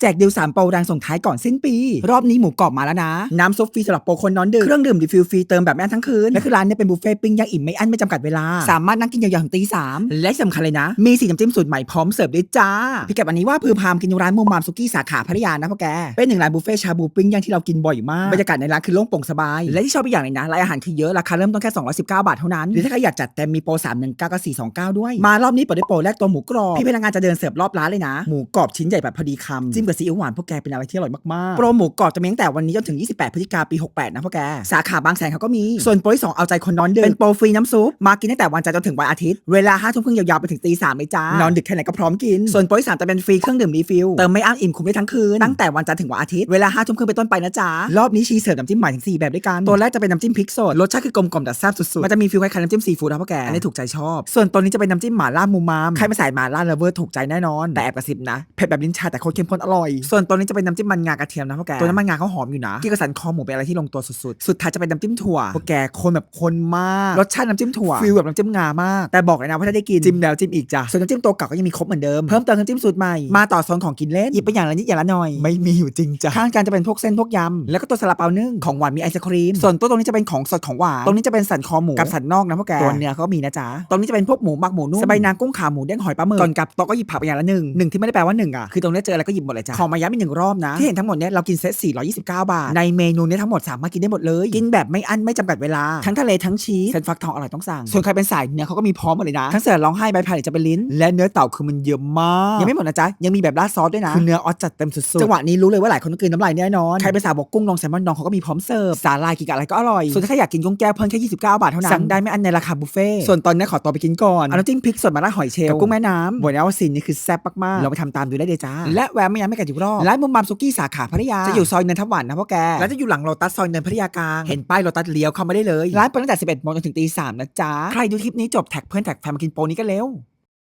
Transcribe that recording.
แจกดิวสามโปรแรงส่งท้ายก่อนสิ้นปี รอบนี้หมูกรอบมาแล้วนะ น้ำซุปฟรีสำหรับโปรคนนอนดึก เครื่องดื่มรีฟิลฟรีเติมแบบไม่อั้นทั้งคืน และคือร้านเนี้เป็นบุฟเฟ่ต์ปิ้งย่างอิ่มไม่อั้นไม่จำกัดเวลา สามารถนั่งกินยาวๆถึงตีสามและสำคัญเลยนะ มีสีน้ำจิ้มสูตรใหม่พร้อมเสิร์ฟด้วยจ้าพี่แกบวันนี้ว่าพือพามกินร้านมุมมามซุกี้สาขาพัทยานะพ่อแกเป็นหนึ่งร้านบุฟเฟ่ต์ชาบูปิ้งย่างที่เรากินบ่อยมากบรรยากาศในร้านคือโล่งโปร่งสบายและที่ชอบอีกอย่างหนึงนะรายอาหารคือเยอะราคาเริ่มต้นแค่219บาทเท่านั้นหรือถ้าใครอยากจัดเต็มมีโปร319กับ429ด้วยมารอบนี้เปิดด้วยโปรแรกตัวหมูกรอบพี่พนักงานจะเดินเสิร์ฟรอบร้านเลยนะหมูกรอบชิ้นใหญ่แบบพอดีคำจิ้มกับซีอิ๊วหวานพวกแกเป็นอะไรที่อร่อยมากๆ โปรหมูกรอบจะมีตั้งแต่วันนี้จนถึง 28 พฤศจิกายนปี 68 นะพวกแก สาขาบางแสนเขาก็มี ส่วนโปรที่สองเอาใจคนนอนดึกเป็นโปรฟรีน้ำซุป มากินตั้งแต่วันจันทร์จนถึงวันอาทิตย์ เวลา5ทุ่มครึ่งยาวๆไปถึงตีสามเลยจ้านอนดึกแค่ไหนก็พร้อมกิน ส่วนโปรที่สามจะเป็นฟรีเครื่องดื่มรีฟิลเติมไม่อั้นอิ่มคุ้มได้ทั้งคืนตั้งแต่วันจันทร์ถึงวันอาทิตย์เวลา5ทุ่มครึ่งเป็นต้นไปนะจ๊ะรอบนี้ชีเสิร์ฟน้ำจิ้มใหม่ถึง4แบบด้วยกันตัวแรกจะเป็นน้ำจิ้มพริกสดรสชาติคือกลมกล่อมแต่แซ่บสุดๆมันจะมีฟิลคล้ายๆน้ำจิ้มซีฟู้ดนะพ่อแกอันนี้ถูกใจชอบ ส่วนตัวนี้จะเป็นน้ำจิ้มหม่าล่ามูมามใครไม่ใส่หม่าล่าเลฟเวอร์ถูกใจแน่นอนแต่แอบกระซิบนะเผ็ดแบบลิ้นชาแต่โคตรเข้มข้นอร่อย ส่วนตัวนี้จะเป็นน้ำจิ้มมันงากระเทียมนะพ่อแก ตัวน้ำมันงาเขาหอมอยู่นะกินกับสันคอหมูเป็นอะไรที่ลงตัวสุดๆ สุดท้ายจะเป็นน้ำจิ้มถั่วพ่อแกคนแบบคนมาก รสชาติน้ำจิ้มถั่วฟิลแบบน้ำจิ้มงามาก แต่บอกเลยนะว่าถ้าได้กินจิ้มแล้วจิ้มอีกจ้ะ ส่วนน้ำจิ้มตัวเก่าก็ยังมีครบเหมือนเดิม เพิ่มเติมน้ำจิ้มสูตรใหม่ มาต่อโซนของกินเล่นหยิบไปอย่างละนิดอย่างละหน่อย ไม่มีอยู่จริงจ้ะ ข้างกันจะเป็นพวกเส้นพวกยำ แล้วก็ตัวซาลาเปานึ่งของหวานมีไอศครีม ส่วนตัวตรงนี้จะเป็นของสดของหวาน ตรงนี้จะเป็นสันคอหมูกับสันนอกนะพวกแก ตัวเนื้อเขาก็มีนะจ๊ะ ตรงนี้จะเป็นพวกหมูหมักหมูนุ่มสบายนางกุ้งขาหมูเด้งหอยปลาหมึกก่อนกลับโต๊ะก็หยิบผักไปอย่างละหนึ่งหนึ่งที่ไม่ได้แปลว่าหนึ่งอะคือตรงนี้เจออะไรก็หยิบหมดเลยจ้ะขอมาย้ำอีกหนึ่งรอบนะ ที่เห็นทั้งหมดเนี้ยเรากินเซต429 บาท ในเมนูเนี้ยทั้งหมดสามารถกินได้หมดเลย กินแบบไม่อั้นไม่จำกัดเวลา ทั้งทะเลทั้งชีสเส้นฟักทองอร่อยต้องสั่ง ส่วนใครเป็นสายเนื้อเขาก็มีพร้อมหมดเลยนะ ทั้งเสือร้องไห้ใบพายหรือจะเป็นลิ้น และเนื้อเต่าคือมันเยอะมาก ยังไม่หมดนะจ๊ะ ยังมีแบบราดซอสด้วยนะคือเนื้อออสจัดเต็มสุดๆ จังหวะนี้รู้เลยว่าหลายคนต้องกลืนน้ำลายแน่นอน ใครเป็นสาวบกกุ้งลองแซลมอนดองเขาก็มีพร้อมเสิร์ฟ สาลายกินกับอะไรก็อร่อย ส่วนถ้าใครอยากกินกุ้งแก้วเพิ่มแค่29 บาทเท่านั้นสั่งได้ไม่อันในราคาบุฟเฟ่ต์ส่วนตอนนี้ขอตัวไปกินก่อนเอาน้ำจิ้มพริกสดมาราดหอยเชลล์กับกุ้งแม่น้ำบอกนะว่าซีนนี้คือแซ่บมากๆเราไปทำตามดูได้เลยจ้าและแวะไม่ย้ำไม่กันอีกรอบร้านมุมมามซุกี้สาขาพัทยาจะอยู่ซอยเนินทับหวานนะพ่อแกแล้วจะอยู่หลังโลตัสซอยเนินพัทยากลางเห็นป้ายโลตัสเลี้ยวเข้ามาได้เลยร้านเปิดตั้งแต่ 11โมงจนถึงตี3นะจ๊ะใครดูคลิปนี้จบแท็กเพื่อนแท็กแฟนมากินโปรนี้กันเร็ว